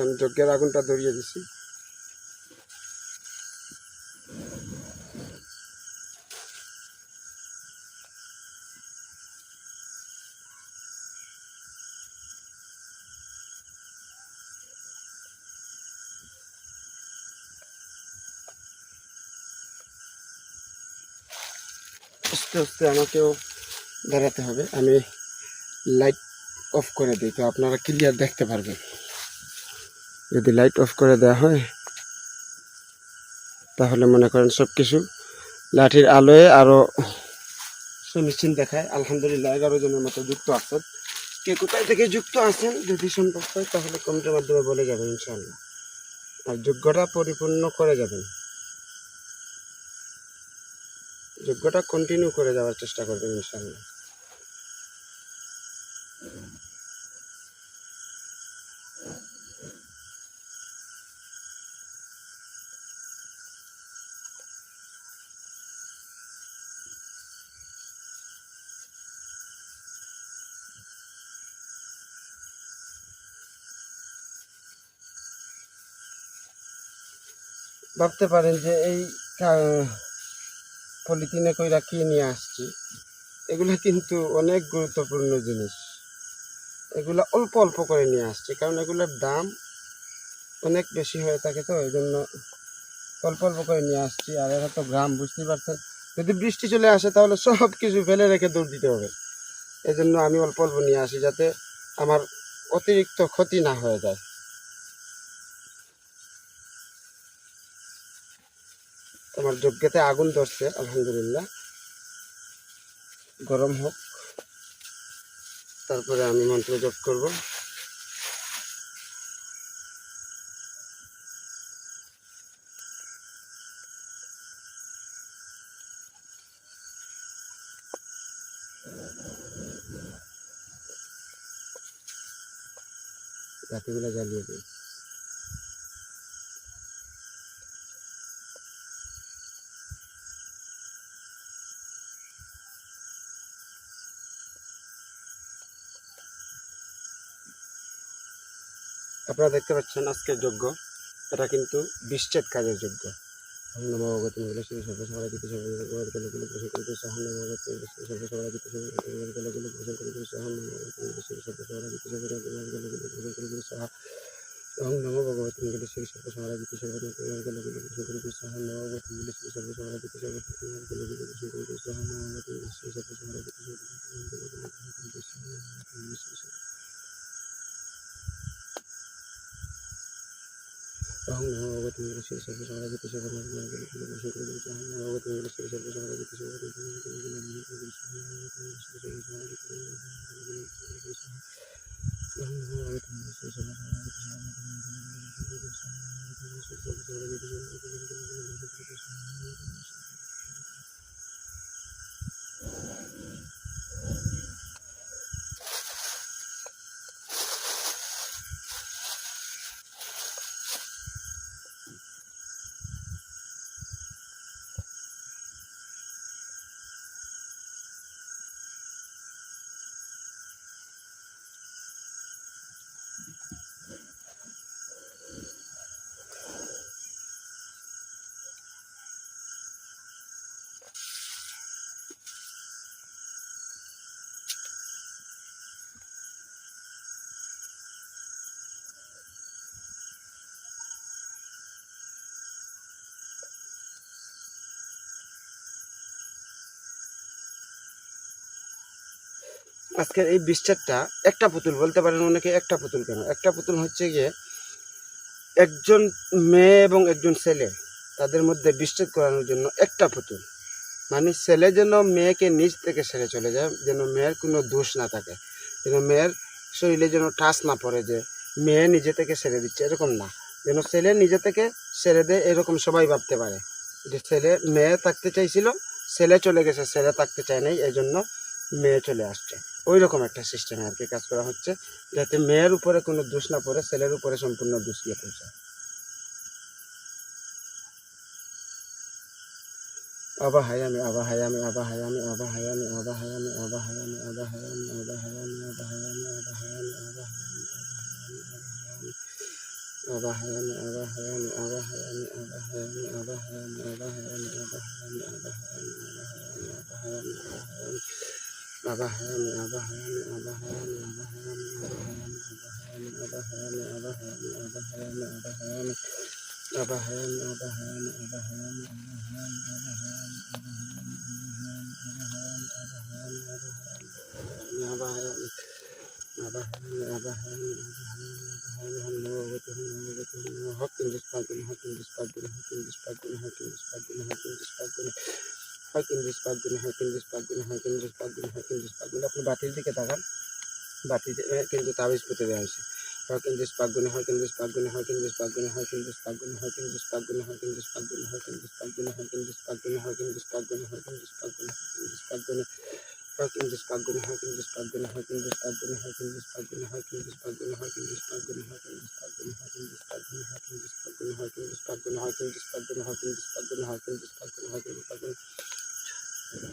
আমি যজ্ঞের আগুনটা ধরিয়ে দিছি। আস্তে আস্তে আমাকেও দাঁড়াতে হবে। আমি লাইট অফ করে দিই, তো আপনারা ক্লিয়ার দেখতে পারবেন। যদি লাইট অফ করে দেওয়া হয়, তাহলে মনে করেন সব কিছু লাঠির আলোয় আরও সমীচীন দেখায়। আলহামদুলিল্লাহ, এগারো জনের মতো যুক্ত আছেন কে কোথায় থেকে যুক্ত আছেন, যদি সম্ভব হয়, তাহলে কমেন্টের মাধ্যমে বলে যাবেন ইনশাআল্লাহ। আর যোগ্যটা পরিপূর্ণ করে যাবেন। যোগ্যটা কন্টিনিউ করে যাওয়ার চেষ্টা করবেন ইনশাআল্লাহ। ভাবতে পারেন যে এই পলিথিনে কইরা কী নিয়ে আসছি? এগুলো কিন্তু অনেক গুরুত্বপূর্ণ জিনিস। এগুলো অল্প অল্প করে নিয়ে আসছি, কারণ এগুলোর দাম অনেক বেশি হয়ে থাকে তো এই জন্য অল্প অল্প করে নিয়ে আসছি। আর এরা তো গ্রাম, বুঝতেই পারছেন? যদি বৃষ্টি চলে আসে, তাহলে সব কিছু ফেলে রেখে দৌড় দিতে হবে। এই জন্য আমি অল্প অল্প নিয়ে আসি, যাতে আমার অতিরিক্ত ক্ষতি না হয়ে যায়। তোমার যজ্ঞতে আগুন ধরছে, আলহামদুলিল্লাহ। গরম হোক, তারপরে আমি মন্ত্র জপ করব। বাতিগুলো জ্বালিয়ে দিই। আপনারা দেখতে পাচ্ছেন আজকের যোগ্য এটা কিন্তু বিচ্ছেদ কাজের যোগ্য হন্নমগত মিলেশ্বরী সর্বসভারা গীতি সর্বসভার কলগুলো প্রসার করিতেছে হন্নমগত মিলেশ্বরী সর্বসভারা গীতি সর্বসভার কলগুলো প্রসার করিতেছে হন্নমগত মিলেশ্বরী সর্বসভারা গীতি সর্বসভার কলগুলো প্রসার করিতেছে ওং নমো ভগবতী মঙ্গলেশ্বরী সর্বসমারাজিত সর্বতন্ত্রী সহ নমগত মঙ্গলেশ্বরী সর্বসমারাজিত সর্বতন্ত্রী अहं नमोऽवतमीरस्य सर्वसमाधि कुशलमर्मागेशोऽवतमीरस्य सर्वसमाधि कुशलमर्मागेशोऽवतमीरस्य सर्वसमाधि कुशलमर्मागेशोऽवतमीरस्य सर्वसमाधि আজকের এই বিস্টারটা একটা পুতুল, বলতে পারেন অনেকে একটা পুতুল কেন? একটা পুতুল হচ্ছে গিয়ে একজন মেয়ে এবং একজন ছেলে, তাদের মধ্যে বিচ্ছেদ করানোর জন্য একটা পুতুল। মানে ছেলে যেন মেয়েকে নিজ থেকে ছেড়ে চলে যায়, যেন মেয়ের কোনো দোষ না থাকে, যেন মেয়ের শরীরে যেন টাচ না পড়ে যে মেয়ে নিজে থেকে ছেড়ে দিচ্ছে, এরকম না। যেন ছেলে নিজে থেকে ছেড়ে দেয়, এরকম সবাই ভাবতে পারে। যে ছেলে মেয়ে থাকতে চাইছিল, ছেলে চলে গেছে, ছেলে থাকতে চায় নাই এই জন্য মেয়ে চলে আসছে ওই রকম একটা সিস্টেমে আর কি কাজ করা হচ্ছে যাতে মেয়ের উপরে কোনো দোষ না পড়ে ছেলের উপরে সম্পূর্ণ দোষ গিয়ে পৌঁছায় আবা হায়ামি আবা হায়ামি আবা হায়ামি আবা হায়ামি আবা হায়ামি আবা হায়ামি আবা হায়ামি আবা হায়ামি আবা হায়ামি আবা হায়ামি আবা হায়ামি আবা হায়ামি আবা হায়ামি Hop in this bag, hop in this bag, hop in this bag, hop in this bag, hop in this bag. হয় কেন্দ্রিস পাকগুলো হয় কেন্দ্রিস পাকগুলো হয় কেন্দ্রিস পাকগুলো হয় কেন্দ্রিস পাকগুলো আপনি বাতির দিকে তাকান বাতিতে কিন্তু তাবিজ পুঁতে দেওয়া হয়েছে হয় কেন্দ্রিস পাকগুলো হয় কেন্দ্রিস পাকগুলো হয় কেন্দ্রিস পাকগুলো হয় কেন্দ্রিস পাকগুলো হয় কেন্দ্রিস পাকগুলো হয় কেন্দ্রিস পাকগুলো হয় কেন্দ্রিস পাকগুলো হয় কেন্দ্রিস পাকগুলো হয় কেন্দ্রিস পাকগুলো হয় কেন্দ্রিস পাকগুলো হয় কেন্দ্রিস পাকগুলো Park in this park, gonna hike in this park, gonna hike in this park, gonna hike in this park, gonna hike in this park, gonna hike in this park, gonna hike in this park, gonna hike in this park, gonna hike in this park, gonna hike in this park, gonna hike in this park, gonna hike in this park, gonna hike in this park, gonna hike in this park, gonna hike in this park, gonna this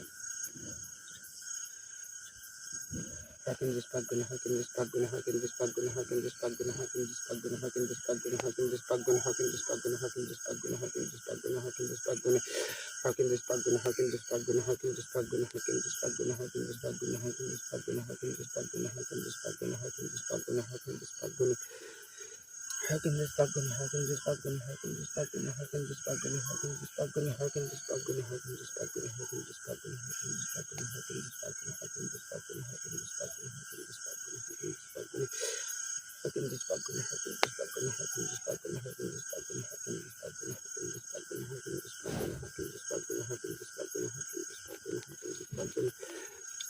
পাকগুনি হক in this পাকগুনি হক in this পাকগুনি হক in this পাকগুনি হক in this পাকগুনি হক in this পাকগুনি হক ইন দিস পাকগুনি হক ইন দিস পাকগুনি হক ইন দিস পাকগুনি হক ইন দিস পাকগুনি হক ইন দিস পাকগুনি হক ইন দিস পাকগুনি হক ইন দিস পাকগুনি হক ইন দিস পাকগুনি হক ইন দিস পাকগুনি হক ইন দিস পাকগুনি Hakin this paguna, hakin this paguna, hakin this paguna, hakin this paguna, hakin this paguna, hakin this paguna, hakin this paguna, hakin this paguna, hakin this I can just back gonna hack and just back gonna hack and just back gonna hack and just back gonna hack and just back gonna hack and just back gonna hack and just back gonna hack and just back gonna hack and just back gonna hack and just back gonna hack and just back gonna hack and just back gonna hack and just back gonna hack and just back gonna hack and just back gonna hack and just back gonna hack and just back gonna hack and just back gonna hack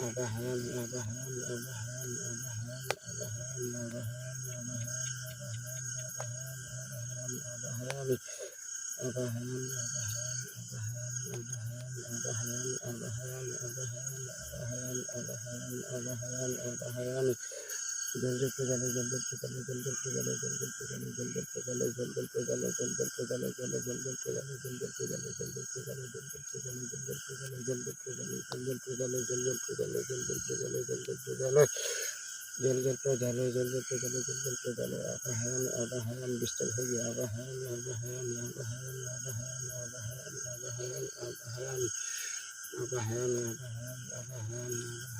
أبهام أبهام أبهام أبهام أبهام أبهام أبهام أبهام أبهام أبهام أبهام أبهام أبهام أبهام أبهام أبهام أبهام أبهام जंगल पे गलो जंगल पे गलो जंगल पे गलो जंगल पे गलो जंगल पे गलो जंगल पे गलो जंगल पे गलो गलो जंगल पे गलो जंगल पे गलो जंगल पे गलो जंगल पे गलो जंगल पे गलो जंगल पे गलो जंगल पे गलो जंगल पे गलो जंगल पे गलो जंगल पे गलो जंगल पे गलो जंगल पे गलो जंगल पे गलो आवा हैम आवा हैम डिस्टर्ब हो गया आवा हैम आवा हैम आवा हैम आवा हैम आवा हैम आवा हैम आवा हैम आवा हैम आवा हैम आवा हैम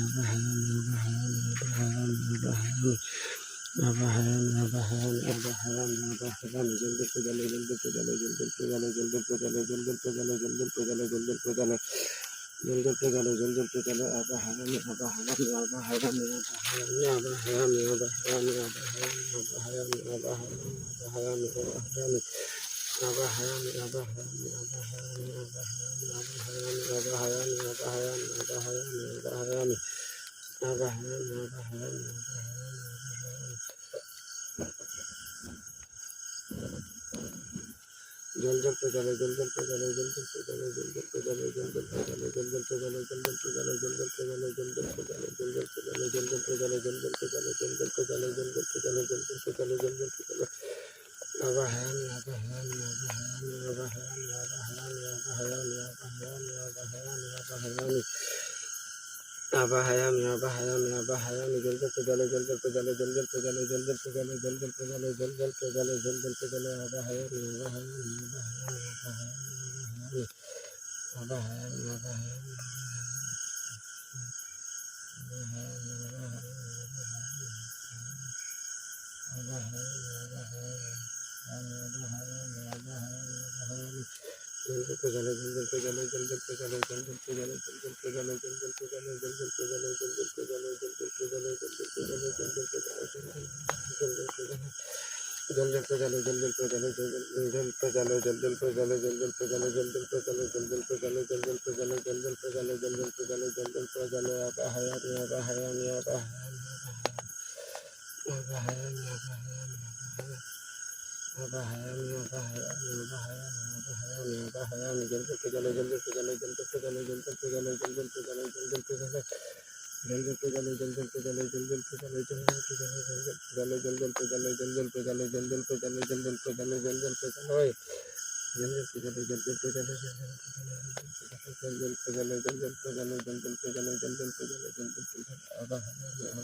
হায়ামি আবা হায়ামি আবা হায়ামি আবা হায়ামি আবা হায়ামি আবা হায়ামি জলদি প্রজালো জলদি প্রজালো জলদি প্রজালো জলদি প্রজালো জলদি প্রজালো জলদি প্রজালো জলদি প্রজালো জলদি প্রজালো জলদি প্রজালো আবা হায়ামি আবা হায়ামি আবা হায়ামি আবা হায়ামি আবা হায়ামি আবা হায়ামি আবা হায়ামি আবা হায়ামি আবা হায়ামি जल जल पे चलो जल जल पे चलो जल जल पे चलो जल जल पे चलो जल जल पे चलो जल जल पे चलो जल जल पे चलो जल जल पे चलो जल जल पे चलो जल जल पे चलो जल जल पे चलो जल जल पे चलो जल जल पे चलो जल जल पे चलो जल जल पे चलो जल जल पे चलो आवा है आवा है आवा है आवा है आवा है आवा है आवा है आवा है आवा है बहाया मैं बहाया मैं बहाया मैं जल जल पे जले जल जल पे जले जल जल पे जले जल जल पे जले जल जल पे जले जल जल पे जले जल जल पे जले बहाया मैं बहाया मैं बहाया मैं बहाया मैं बहाया मैं बहाया Hare Hare जल पे जाने जल जल पे जाने जल जल पे जाने जल जल पे जाने जल जल पे जाने जल जल पे जाने जल আবা হায়ামি আবা হায়ামি আবা হায়ামি আবা হায়ামি আবা হায়ামি জল জল প্রজালে জল জল প্রজালে জল জল প্রজালে জল জল প্রজালে জল জল প্রজালে জল জল প্রজালে জল জল প্রজালে জল জল প্রজালে জল জল প্রজালে জল জল প্রজালে জল জল প্রজালে জল জল প্রজালে জল জল প্রজালে জল জল প্রজালে জল জল প্রজালে ওই জল জল প্রজালে জল জল প্রজালে জল জল প্রজালে জল জল প্রজালে জল জল প্রজালে জল জল প্রজালে জল জল প্রজালে আবা হায়ামি আবা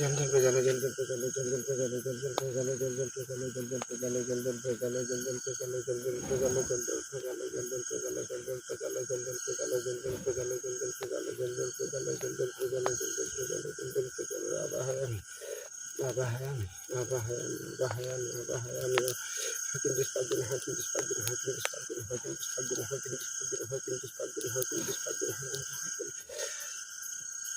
जंगल पे चले जंगल पे चले जंगल पे चले जंगल पे चले जंगल पे चले जंगल पे चले जंगल पे चले जंगल पे चले जंगल पे चले जंगल पे चले जंगल पे चले जंगल पे चले जंगल पे चले जंगल पे चले जंगल पे चले जंगल पे चले जंगल पे चले जंगल पे चले जंगल पे चलो बाबा है बाबा है बाबा है बाबा है बाबा है حاكم ديش بعد دون حاكم ديش بعد دون حاكم ديش بعد دون حاكم ديش بعد دون حاكم ديش بعد دون حاكم ديش بعد دون حاكم ديش بعد دون حاكم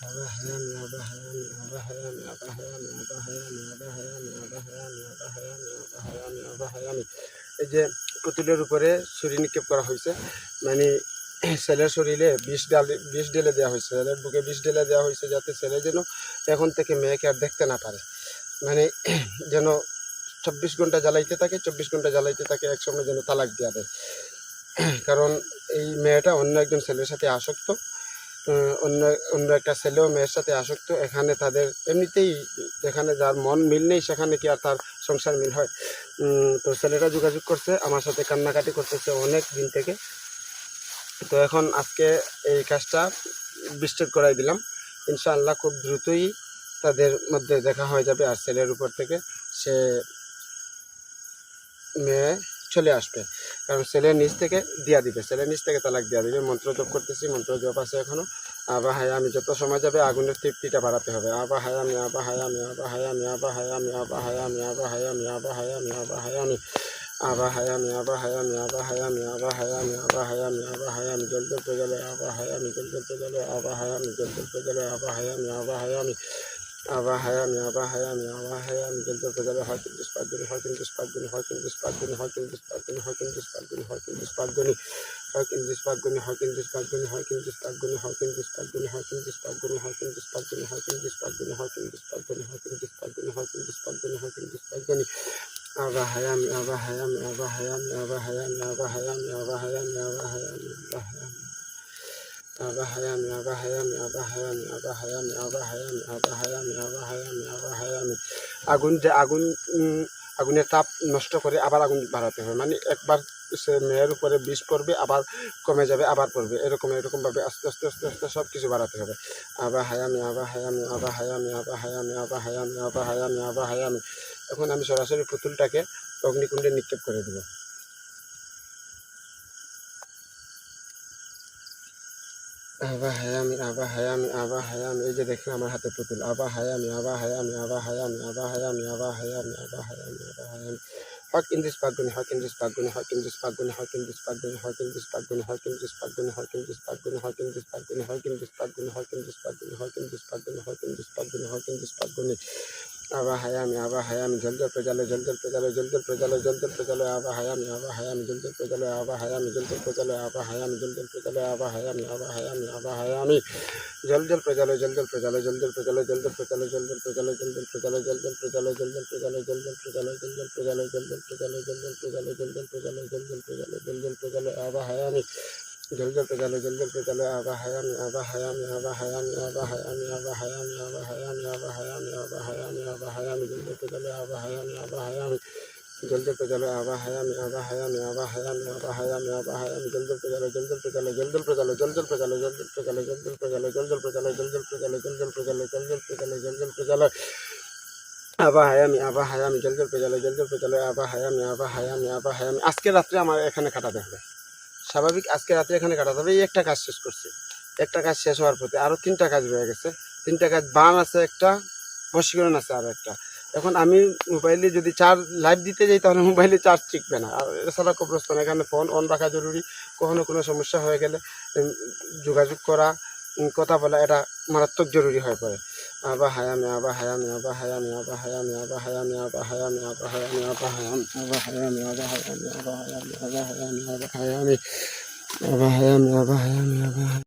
এই যে পুতুলের উপরে ছুরি নিক্ষেপ করা হয়েছে মানে ছেলের শরীরে বিষ ডাল, বিষ ঢেলে দেওয়া হয়েছে, ছেলের বুকে বিষ ঢেলে দেওয়া হয়েছে যাতে ছেলে যেন এখন থেকে মেয়েকে আর দেখতে না পারে। মানে যেন চব্বিশ ঘণ্টা জ্বালাইতে থাকে, চব্বিশ ঘণ্টা জ্বালাইতে থাকে একসময় যেন তালাক দেওয়া দেয়। কারণ এই মেয়েটা অন্য একজন ছেলের সাথে আসক্ত। অন্য অন্য একটা ছেলেও মেয়ের সাথে আসক্ত, এখানে তাদের এমনিতেই যেখানে যার মন মিল নেই, সেখানে কি আর তার সংসার মিল হয়? তো ছেলেটা যোগাযোগ করছে, আমার সাথে কান্নাকাটি করতেছে অনেক দিন থেকে। তো এখন আজকে এই কাজটা বিস্তার করাই দিলাম। ইনশাআল্লাহ খুব দ্রুতই তাদের মধ্যে দেখা হয়ে যাবে আর ছেলের উপর থেকে সে মেয়ে চলে আসবে। কারণ ছেলের নিচ থেকে দিয়া দিবে ছেলের নিচ থেকে তালাক দিয়া দিবে মন্ত্র জপ করতেছি মন্ত্র জপ আছে এখনও আবার হায় আমি যত সময় যাবে আগুনের তৃপ্তিটা বাড়াতে হবে আবা হায় আমি আবা হায় আমি আবা হায় আমি আবা হায় আমি আবা হায় আমি আবা হায় আমি আবা হায় আমি আবা হায় আমি আবা হায় আমি আবা হায় আমি আবা হায় আমি আবা হায় আমি আবা হায় আমি আবা হায় আমি জল জল পেজলে আবা হায় আমি জল জল পেজলে আবা হায় আমি জল জল পেজলে আবা হায় আমি আবা হায় আমি আবা হায়ামি আবা হায়ামি আবা হায়ামি Delta Brother Harkins Pagoni Harkins Pagoni Harkins Pagoni Harkins Pagoni Harkins Pagoni Harkins Pagoni Harkins Pagoni Harkins Pagoni Harkins Pagoni Harkins Pagoni Harkins Pagoni Harkins Pagoni Harkins Pagoni Harkins Pagoni Harkins Pagoni Harkins Pagoni Harkins Pagoni Ava Hayam Ava Hayam Ava Hayam Ava Hayam Ava Hayam Ava Hayam Ava Hayam Ava Hayam আগুন যে আগুন আগুনের তাপ নষ্ট করে আবার আগুন বাড়াতে হবে মানে একবার সে মেয়ের উপরে বিষ পড়বে, আবার কমে যাবে, আবার পড়বে। এরকম, এরকমভাবে আস্তে আস্তে আস্তে আস্তে সব কিছু বাড়াতে হবে। আবার হায়ামি আবা হায়ামি আবা হায়ামি আবা হায়ামি আবা হায়ামি আবা হায়ামি আবা হায়ামি। এখন আমি সরাসরি পুতুলটাকে অগ্নিকুণ্ডে নিক্ষেপ করে দেবো। আবা হায়ামি আবা হায়ামি আবা হায়ামি এই যে দেখেন আমার হাতে পুতুল আবা হায়ামি আবা হায়ামি আবা হায়ামি আবা হায়ামি আবা হায়ামি আবা হায়ামি আবা হায়ামি হক in this পাগুনি Haque in this পাগুনি Haque in this পাগুনি Haque in this পাগুনি Haque in this পাগুনি Haque in this পাগুনি হক आवा हया में आवा हया में जल पे चलो जल पे चलो जल पे चलो जल पे चलो आवा हया में आवा हया में जल पे चलो आवा हया में जल पे चलो आवा हया में जल पे चलो आवा हया में आवा हया में आवा हया में जल पे चलो जल पे चलो जल पे चलो जल पे चलो जल पे चलो जल पे चलो जल पे चलो जल पे चलो जल पे चलो जल पे चलो जल पे चलो जल पे चलो जल पे चलो जल पे चलो जल पे चलो आवा हया में প্রজালে জলদি প্রজালে জলদি প্রজালে জলদি প্রজালে জলদি প্রজালে জলদি প্রজালে জলদি প্রজালে জলদি প্রজালে জলদি প্রজালে জলদি প্রজালে জলদি প্রজালে জলদি প্রজালে জলদি প্রজালে জলদি প্রজালে জলদি প্রজালে আবা হায়ামি জলদি প্রজালে জলদি প্রজালে আবা হায়ামি আবা হায়ামি আবা হায়ামি আবা হায়ামি আবা হায়ামি আবা হায়ামি আবা হায়ামি আবা হায়ামি আবা হায়ামি জলদি প্রজালে আবা হায়ামি আবা হায়ামি জলদি প্রজালে আবা হায়ামি আবা হায়ামি আবা হায়ামি আবা হায়ামি আবা হায়ামি জলদি প্রজালে জলদি প্রজালে জলদি প্রজালে জলদি প্রজালে জলদি প্রজালে জলদি প্রজালে জলদি প্রজালে জলদি প্রজালে জলদি প্রজালে জলদি প্রজালে জলদি প্রজালে আবা হায়ামি আবা হায়ামি জলদি প্রজালে জলদি প্রজালে আবা হায়ামি আবা হায়ামি আবা হায়ামি আজকে রাত্রে আমার এখানে কাটাতে হবে স্বাভাবিক আজকে রাত্রে এখানে কাটাতে হবে, এই একটা কাজ শেষ করছি। একটা কাজ শেষ হওয়ার পথে আরও তিনটা কাজ রয়ে গেছে। তিনটা কাজ বান আছে একটা বশীকরণ আছে আর একটা। এখন আমি মোবাইলে যদি চার্জ লাইভ দিতে যাই, তাহলে মোবাইলে চার্জ টিকবে না। আর এছাড়া কবরস্থান এখানে ফোন অন রাখা জরুরি। কখনো কোনো সমস্যা হয়ে গেলে যোগাযোগ করা কথা বলা, এটা মারাত্মক জরুরি হয়ে পড়ে। أبحيم يا بحيم يا بحيم يا بحيم يا بحيم يا بحيم يا بحيم يا بحيم يا بحيم يا بحيم يا بحيم يا بحيم يا بحيم يا بحيم يا بحيم